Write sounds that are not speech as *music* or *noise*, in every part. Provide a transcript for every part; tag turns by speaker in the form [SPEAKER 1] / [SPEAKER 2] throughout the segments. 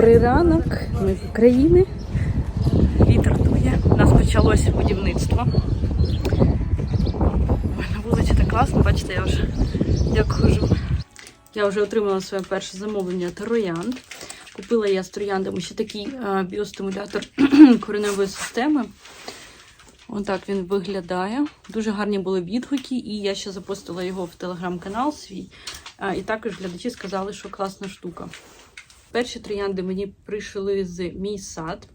[SPEAKER 1] Добрий ранок. Ми з України. Вітер дує. У нас почалося будівництво. Ой, на вулиці так класно, бачите, я вже як хожу. Я вже отримала своє перше замовлення троянд. Купила я з трояндами ще такий е, біостимулятор *clears throat* кореневої системи. Отак він виглядає. Дуже гарні були відгуки, і я ще запостила його в телеграм-канал свій. А, І також глядачі сказали, що класна штука. Перші троянди мені прийшли з мій сад.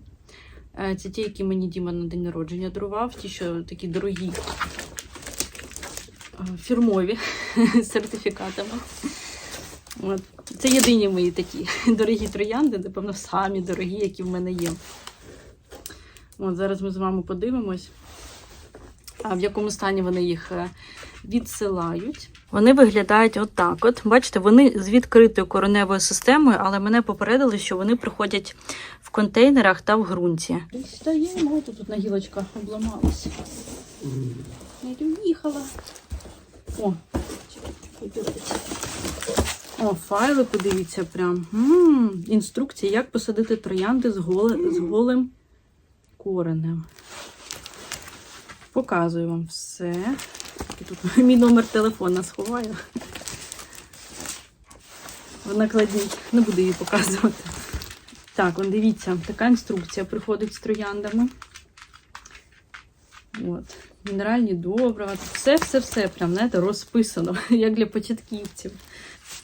[SPEAKER 1] Е, Це ті, які мені Діма на день народження дарував, ті, що такі дорогі, е, фірмові *laughs* з сертифікатами. От. Це єдині мої такі *laughs* дорогі троянди, напевно, самі дорогі, які в мене є. От, зараз ми з вами подивимось, в якому стані вони їх е, відсилають. Вони виглядають отак. От, бачите, вони з відкритою короневою системою, але мене попередили, що вони приходять в контейнерах та в ґрунті. Стаємо, тут одна гілочка обламалася. Їхала. О, О, файли, подивіться, прям. М-м, інструкція, як посадити троянди з, голе, з голим коренем. Показую вам все. Тільки Тут *laughs* мій номер телефона сховаю. В накладній. Не буду її показувати. Так, он дивіться, така інструкція приходить з трояндами. От. Мінеральні добрива. Все-все-все прям, знаєте, розписано, *laughs* як для початківців.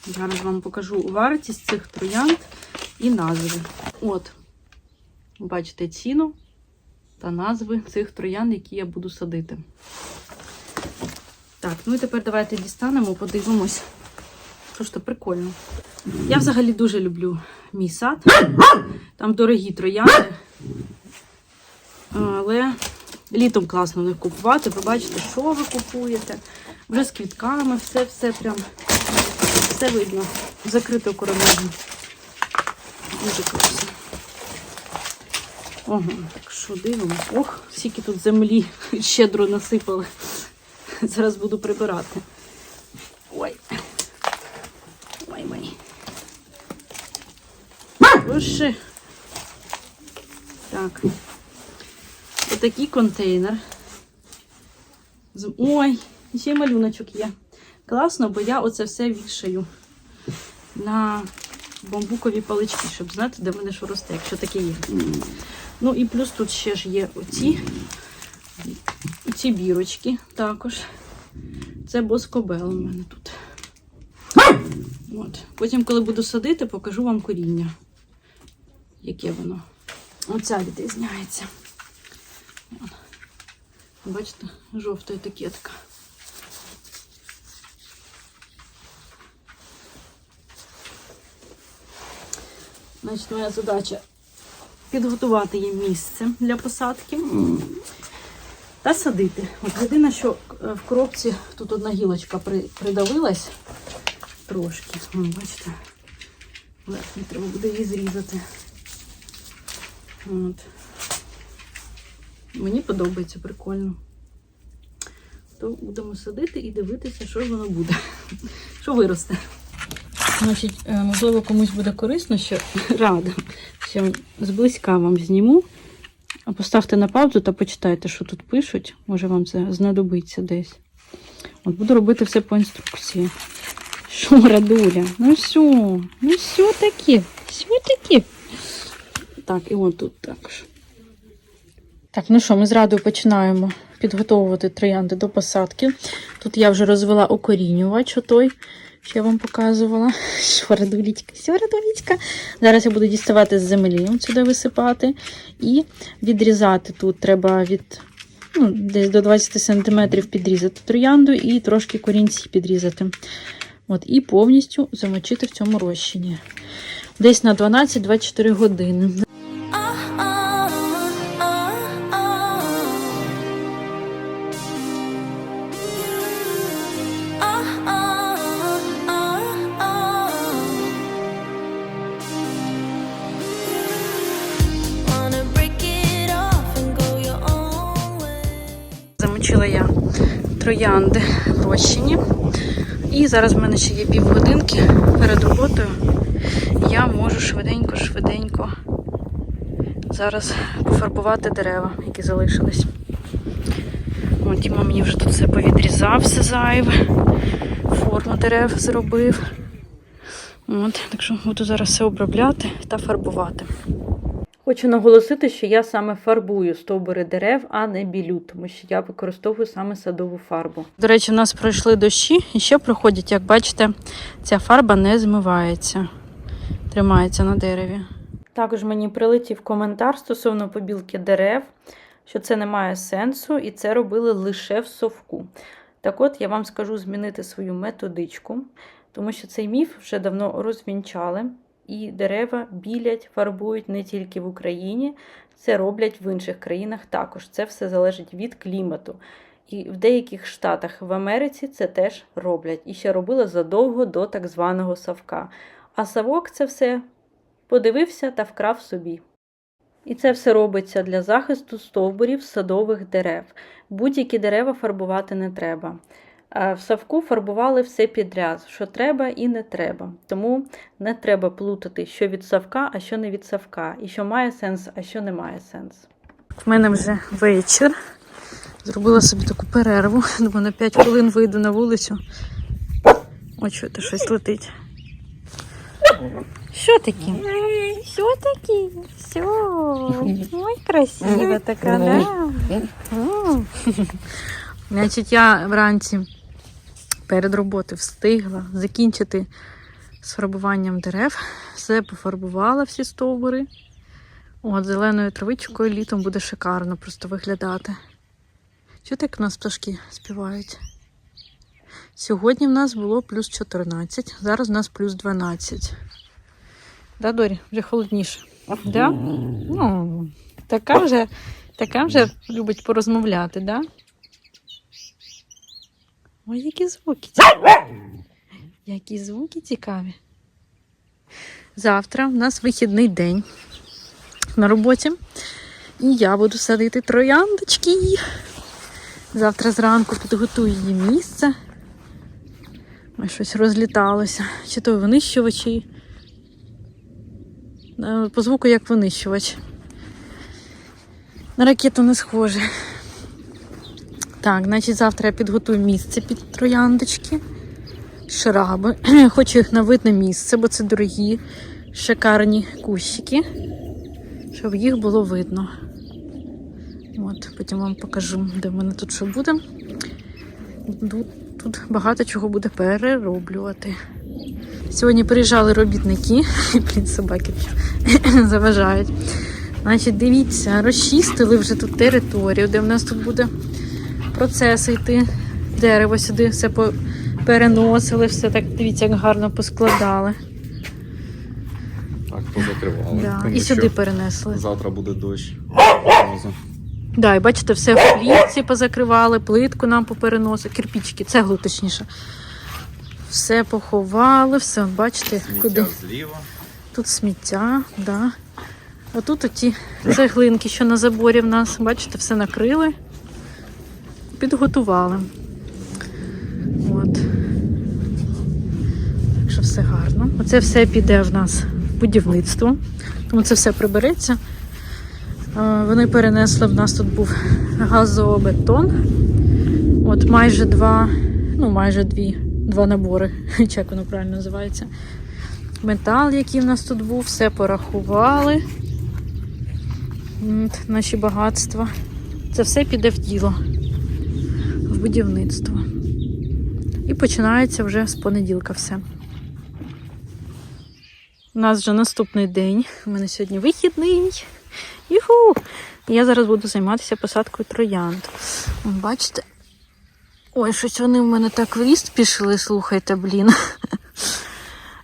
[SPEAKER 1] Зараз вам покажу вартість цих троянд і назви. От, бачите ціну та назви цих троянд, які я буду садити. Так, ну і тепер давайте дістанемо, подивимось. Просто прикольно. Я взагалі дуже люблю мій сад. Там дорогі троянди. Але літом класно них купувати. Ви бачите, що ви купуєте. Вже з квітками, все, все прям все видно. Закрито короною. Дуже класно. Ого, так що дивимось. Ох, скільки тут землі *laughs* щедро насипали. *laughs* Зараз буду прибирати. Ой. Ой, ой. Боже. Так. Отакий контейнер. Ой, ще й малюночок є. Класно, бо я оце все вішаю на бамбукові палички, щоб знати, де в мене що росте, якщо таке є. Ну і плюс тут ще ж є оці, оці бірочки також. Це боскобел у мене тут. От. Потім, коли буду садити, покажу вам коріння. Яке воно. Оця відрізняється. Бачите, жовта етикетка. Значить, моя задача підготувати їм місце для посадки та садити. От єдине, що е, в коробці тут одна гілочка при, придавилась трошки. Вон, бачите, верхню треба буде її зрізати. От. Мені подобається прикольно. То будемо садити і дивитися, що ж воно буде, що виросте. Значить, е, можливо, комусь буде корисно, що рада, що зблизька вам зніму. Поставте на паузу та почитайте, що тут пишуть. Може вам це знадобиться десь. От буду робити все по інструкції. Що, радуля? Ну все, ну все таки, все таки. Так, і от тут також. Так, ну що, ми з радою починаємо підготовувати троянди до посадки. Тут я вже розвела окорінювач отой, що я вам показувала. *laughs* Що, радулічка. Зараз я буду діставати з землі, сюди висипати. І відрізати тут треба від ну, десь до 20 см підрізати троянду і трошки корінці підрізати. От, і повністю замочити в цьому розчині. Десь на 12-24 години. Троянди в розчині. І зараз в мене ще є півгодинки перед роботою. Я можу швиденько-швиденько зараз пофарбувати дерева, які залишились. От, Діма мені вже тут все повідрізав, все зайве. Форму дерев зробив. От, так що буду зараз все обробляти та фарбувати. Хочу наголосити, що я саме фарбую стовбури дерев, а не білю, тому що я використовую саме садову фарбу. До речі, у нас пройшли дощі і ще проходять, як бачите, ця фарба не змивається, тримається на дереві. Також мені прилетів коментар стосовно побілки дерев, що це не має сенсу, і це робили лише в совку. Так от я вам скажу змінити свою методичку, тому що цей міф вже давно розвінчали. І дерева білять, фарбують не тільки в Україні, це роблять в інших країнах також. Це все залежить від клімату. І в деяких штатах в Америці це теж роблять. І ще робили задовго до так званого савка. А савок це все подивився та вкрав собі. І це все робиться для захисту стовбурів садових дерев. Будь-які дерева фарбувати не треба. А В савку фарбували все підряд, що треба і не треба. Тому не треба плутати, що від савка, а що не від савка, і що має сенс, а що не має сенс. В мене вже вечір. Зробила собі таку перерву. *laughs* Думаю, на 5 хвилин вийду на вулицю. Ой, чуєте, щось летить. Що таке? Що таке? Все. Ой, красива така, да? Значить, я вранці перед роботою встигла закінчити з фарбуванням дерев. Все пофарбувала всі стовбури. От, зеленою травичкою літом буде шикарно просто виглядати. Чути, як у нас пташки співають? Сьогодні в нас було плюс 14, зараз у нас плюс 12. Да, Дорі? Вже холодніше. Да? Ну, така вже, така вже любить порозмовляти, да? Ой, які звуки цікаві. Які звуки цікаві. Завтра в нас вихідний день на роботі. І я буду садити трояндочки. Завтра зранку підготую її місце. Ой, щось розліталося. Чи то винищувачі. Е, По звуку як винищувач. На ракету не схоже. Так, значить, завтра я підготую місце під трояндочки. Шраби. *clears throat* Хочу їх на видне місце, бо це дорогі, шикарні кущики, щоб їх було видно. От, потім вам покажу, де в мене тут що буде. Тут, багато чого буде перероблювати. Сьогодні приїжджали робітники, *laughs* блін, собаки *clears throat* заважають. Значить, дивіться, розчистили вже тут територію, де в нас тут буде процес йти. Дерево сюди все переносили, все так, дивіться, як гарно поскладали.
[SPEAKER 2] Так, позакривали.
[SPEAKER 1] Да.
[SPEAKER 2] Тому
[SPEAKER 1] І
[SPEAKER 2] що
[SPEAKER 1] сюди перенесли.
[SPEAKER 2] Завтра буде дощ.
[SPEAKER 1] Да, і бачите, все в плітці позакривали, плитку нам попереносили, кирпічки, цеглу точніше. Все поховали, все, бачите, куди.
[SPEAKER 2] Сміття зліва.
[SPEAKER 1] Тут сміття, да. А тут оті цеглинки, що на заборі в нас, бачите, все накрили, підготували. От. Так що все гарно. Оце все піде в нас в будівництво, тому це все прибереться. Вони перенесли, в нас тут був газобетон. От майже два, ну майже дві, два набори, *laughs* чи як воно правильно називається метал, який в нас тут був, все порахували. От, наші багатства. Це все піде в діло, будівництво. І починається вже з понеділка все. У нас вже наступний день. У мене сьогодні вихідний. Юху! Я зараз буду займатися посадкою троянд. Бачите? Ой, щось вони в мене так в ріст пішли, слухайте, блін.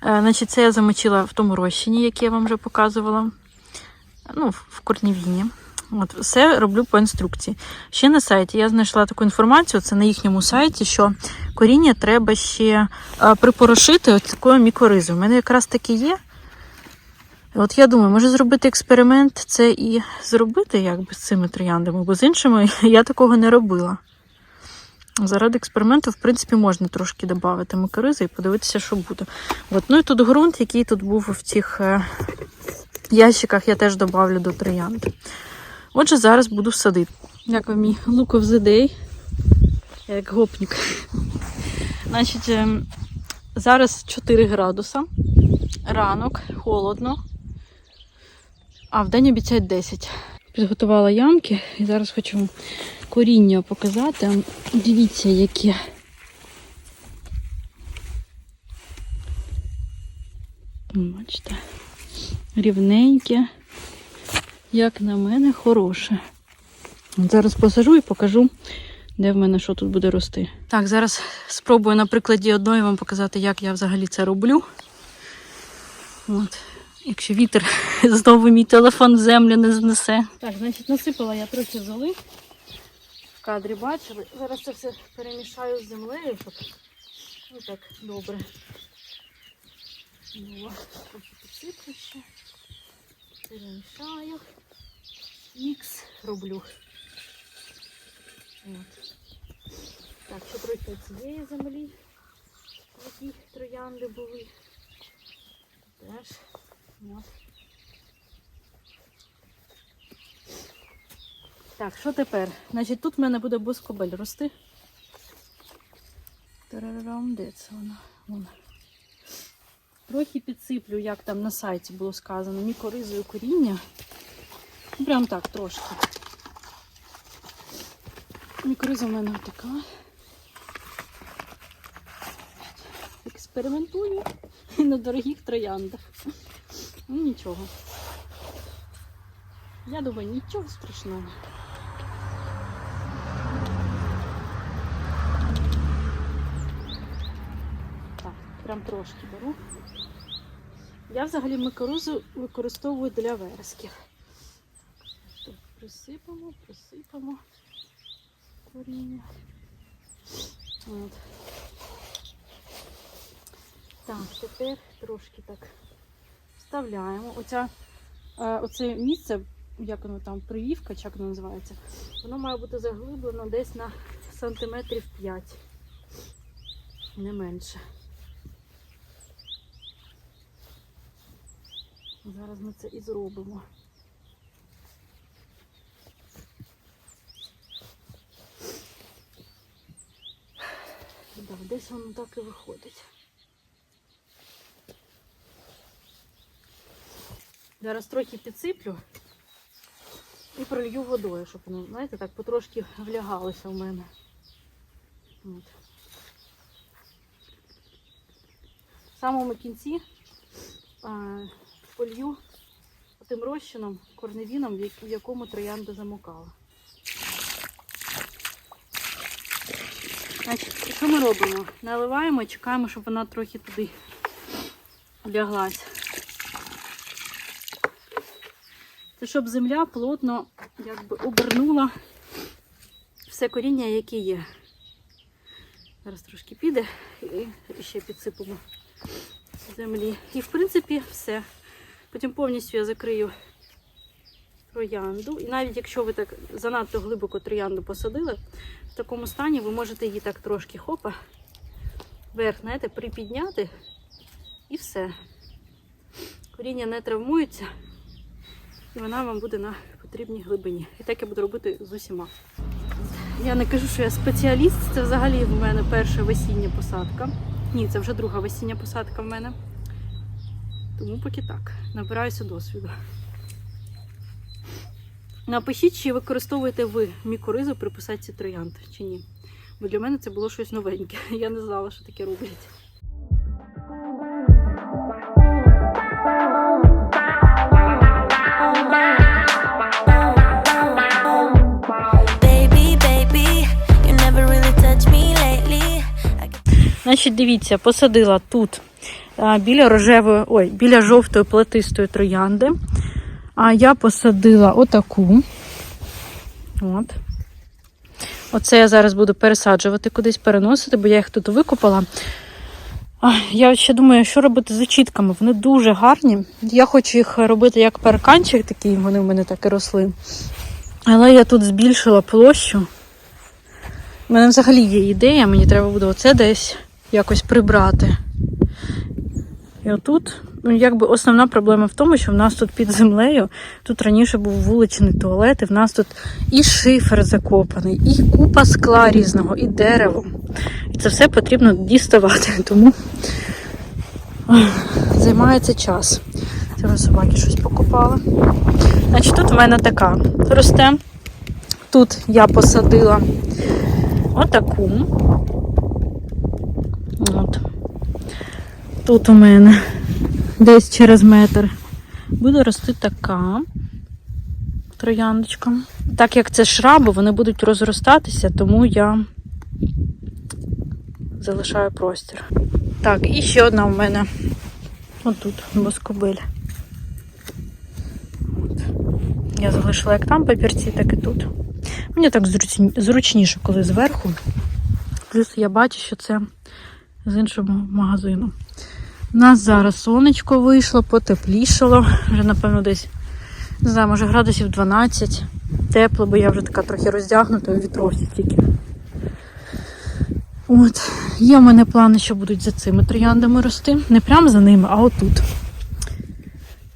[SPEAKER 1] Е, Значить, це я замочила в тому розчині, який я вам вже показувала. Ну, в корнівіні. От, все роблю по інструкції. Ще на сайті я знайшла таку інформацію, це на їхньому сайті, що коріння треба ще припорошити от такою мікоризою. У мене якраз таке є. От я думаю, може зробити експеримент, це і зробити якби з цими трояндами, бо з іншими *laughs* я такого не робила. Заради експерименту, в принципі, можна трошки додати микоризи і подивитися, що буде. От. Ну і тут ґрунт, який тут був в цих е, ящиках, я теж додавлю до троянди. Отже, зараз буду садити. Дякую, мій look of the day. Як гопнік. Значить, ем, зараз 4 градуса. Ранок, холодно. А в день обіцяють 10. Підготувала ямки і зараз хочу вам коріння показати. Дивіться, які. Бачите, рівненьке, як на мене, хороше. Зараз посажу і покажу, де в мене що тут буде рости. Так, зараз спробую на прикладі одної вам показати, як я взагалі це роблю. От. Якщо вітер *laughs* знову мій телефон в землю не знесе. Так, значить, насипала я трохи золи. В кадрі бачили. Зараз це все перемішаю з землею, щоб ну так добре. Ну, трохи підсиплю ще. Перемішаю. Мікс роблю. От. Так, ще трохи цієї землі, в якій троянди були. Теж. От. Так, що тепер? Значить, тут в мене буде боскобель рости. Тарарам, де це вона? Вон. Трохи підсиплю, як там на сайті було сказано, мікоризою коріння. Ну, Прям так трошки. Мікориза в мене така. Експериментую на дорогих трояндах. Ну нічого. Я думаю, нічого страшного. Так, прям трошки беру. Я взагалі микорузу використовую для вересків. Присипемо, присипемо коріння. От. Так, тепер трошки так вставляємо. Оця, е, оце місце, як воно там, привівка, як воно називається, воно має бути заглиблено десь на сантиметрів 5, не менше. Зараз ми це і зробимо. Да, десь воно так і виходить. Зараз трохи підсиплю і пролью водою, щоб воно, знаєте, так потрошки влягалося в мене. От. В самому кінці а, полью тим розчином, корневіном, в якому троянда замокала. Значить, що ми робимо? Наливаємо і чекаємо, щоб вона трохи туди вляглась. Це щоб земля плотно якби обернула все коріння, яке є. Зараз трошки піде і ще підсипемо землі. І в принципі все. Потім повністю я закрию троянду. І навіть якщо ви так занадто глибоко троянду посадили, в такому стані ви можете її так трошки хопа, вверх, знаєте, припідняти і все. Коріння не травмується, і вона вам буде на потрібній глибині. І так я буду робити з усіма. Я не кажу, що я спеціаліст, це взагалі в мене перша весіння посадка. Ні, це вже друга весіння посадка в мене. Тому поки так. Набираюся досвіду. Напишіть, чи використовуєте ви мікоризу при посадці троянд, чи ні. Бо для мене це було щось новеньке. *laughs* Я не знала, що таке роблять. Значить, дивіться, посадила тут біля рожевої, ой, біля жовтої плетистої троянди. А я посадила отаку. От. Оце я зараз буду пересаджувати кудись, переносити, бо я їх тут викопала. Я ще думаю, що робити з очітками. Вони дуже гарні. Я хочу їх робити як парканчик, такий, вони в мене так і росли. Але я тут збільшила площу. У мене взагалі є ідея, мені треба буде оце десь якось прибрати. І отут, ну, якби основна проблема в тому, що в нас тут під землею, тут раніше був вуличний туалет, і в нас тут і шифер закопаний, і купа скла різного, і дерево. І це все потрібно діставати, *laughs* тому займається час. Це вже собаки щось покупали. Значить, тут в мене така росте. Тут я посадила отаку. От. Тут у мене десь через метр буде рости така трояндочка. Так як це шраби, вони будуть розростатися, тому я залишаю простір. Так, і ще одна у мене отут боскобиль. От. Я залишила як там папірці, так і тут. Мені так зручніше, коли зверху. Плюс я бачу, що це з іншого магазину. У нас зараз сонечко вийшло, потеплішало. Вже, напевно, десь, не знаю, може градусів 12. Тепло, бо я вже така трохи роздягнута вітровці тільки. От, є в мене плани, що будуть за цими трояндами рости. Не прямо за ними, а отут.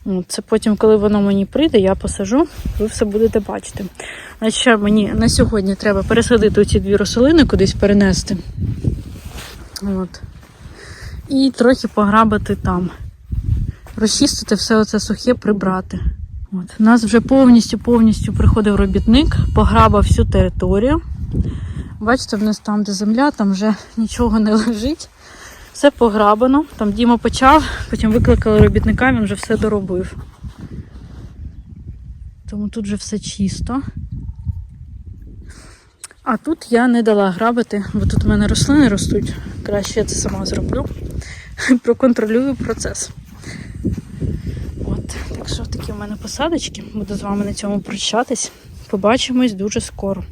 [SPEAKER 1] От, це потім, коли воно мені прийде, я посажу, ви все будете бачити. А ще мені на сьогодні треба пересадити ці дві рослини, кудись перенести. От. І трохи пограбати там. Розчистити все оце сухе, прибрати. От. У нас вже повністю повністю приходив робітник, пограбав всю територію. Бачите, в нас там, де земля, там вже нічого не лежить. Все пограбано. Там Діма почав, потім викликали робітника, він вже все доробив. Тому тут вже все чисто. А тут я не дала грабити, бо тут у мене рослини ростуть. Краще я це сама зроблю. *laughs* Проконтролюю процес. От, так що такі в мене посадочки. Буду з вами на цьому прощатись. Побачимось дуже скоро.